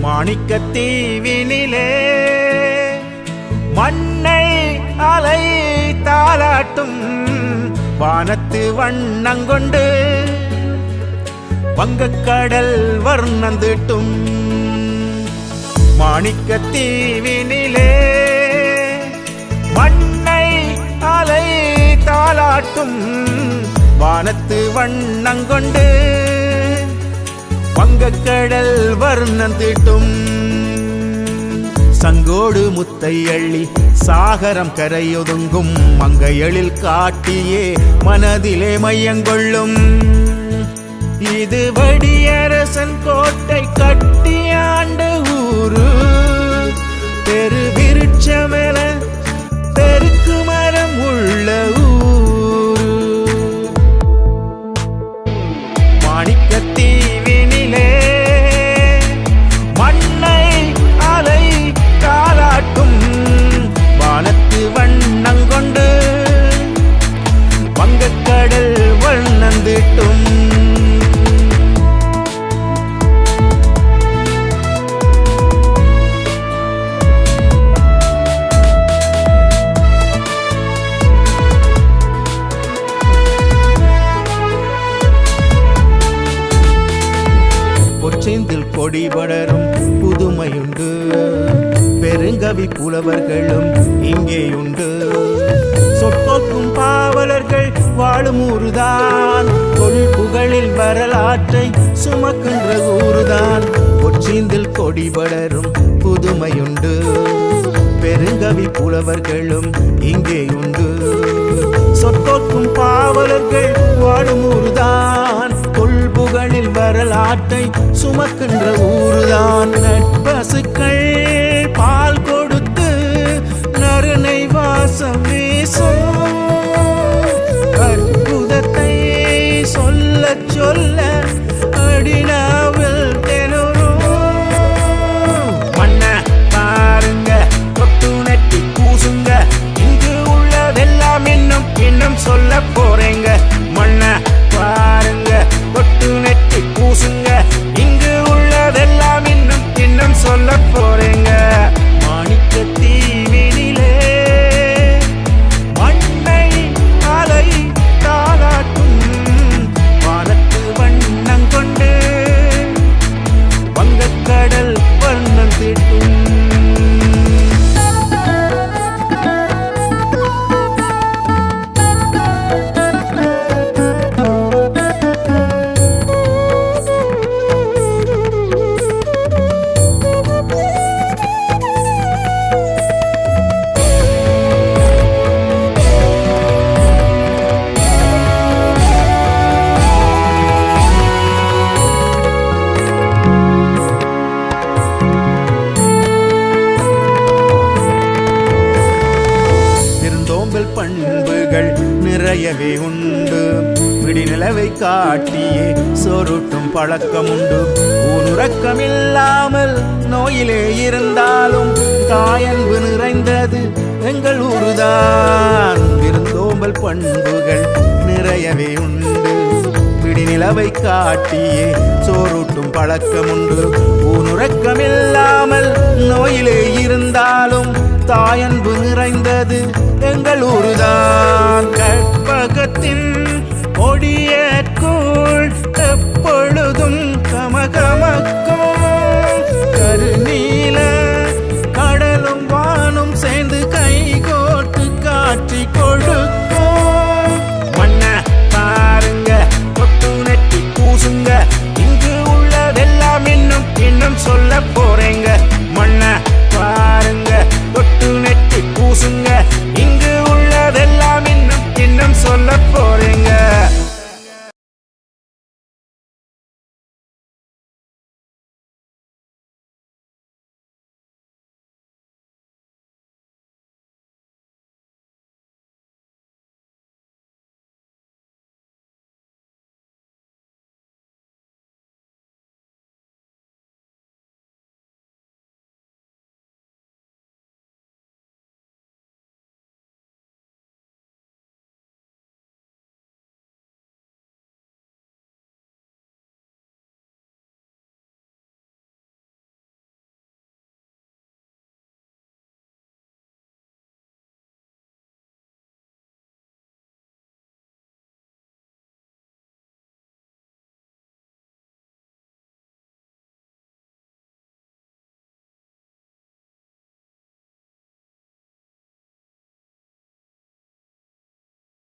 மாணிக்க தீவினிலே மண்ணை அலை தாளாட்டும் வானத்து வண்ணங்கொண்டு வங்கக்கடல் வர்ணந்திட்டும். மாணிக்க தீவினிலே மண்ணை அலை காட்டும் வானத்து வண்ணங்கொண்டு வங்கக்கடல் வர்ணந்திட்டும் சங்கோடு முத்தை அள்ளி சாகரம் கரையொதுங்கும் மங்கையளில் காட்டியே மனதிலே மையங்கொள்ளும். இது வடியரசன் கோடு கொடி வளரும் புதுமையுண்டு. பெருங்கவி புலவர்களும் இங்கேயுண்டு. சொற்போக்கும் பாவலர்கள் வாழும் ஊருதான். கொள்புகளில் வரலாற்றை சுமக்கின்ற ஊருதான். கொச்சிந்தில் கொடி வளரும் புதுமையுண்டு. பெருங்கவி புலவர்களும் இங்கே உண்டு. சொற்கோக்கும் பாவலர்கள் வாழும் ஊருதான். கொள்புகளில் வரலாற்றை சுமக்கின்ற ஊருதான். நட்பசுக்கள் பால் கொடுத்து நறுனை வாசம் வீசும். அற்புதத்தை சொல்ல சொல்ல போறீங்க மாணிக்கத்தீ. நிறையவே உண்டு. விடிநிலவை காட்டியே சொருட்டும் பழக்கம் உண்டு. ஊனுறக்கமில்லாமல் நோயிலே இருந்தாலும் தாயன்பு நிறைந்தது எங்கள் ஊருதான். விருந்தோம்பல் பண்புகள் நிறையவே உண்டு. விடிநிலவை காட்டியே சோரூட்டும் பழக்கம் உண்டு. ஊனுறக்கமில்லாமல் நோயிலே இருந்தாலும் தாயன்பு நிறைந்தது எங்களூர்தான் கற்பகத்தின் கொடியற்குள்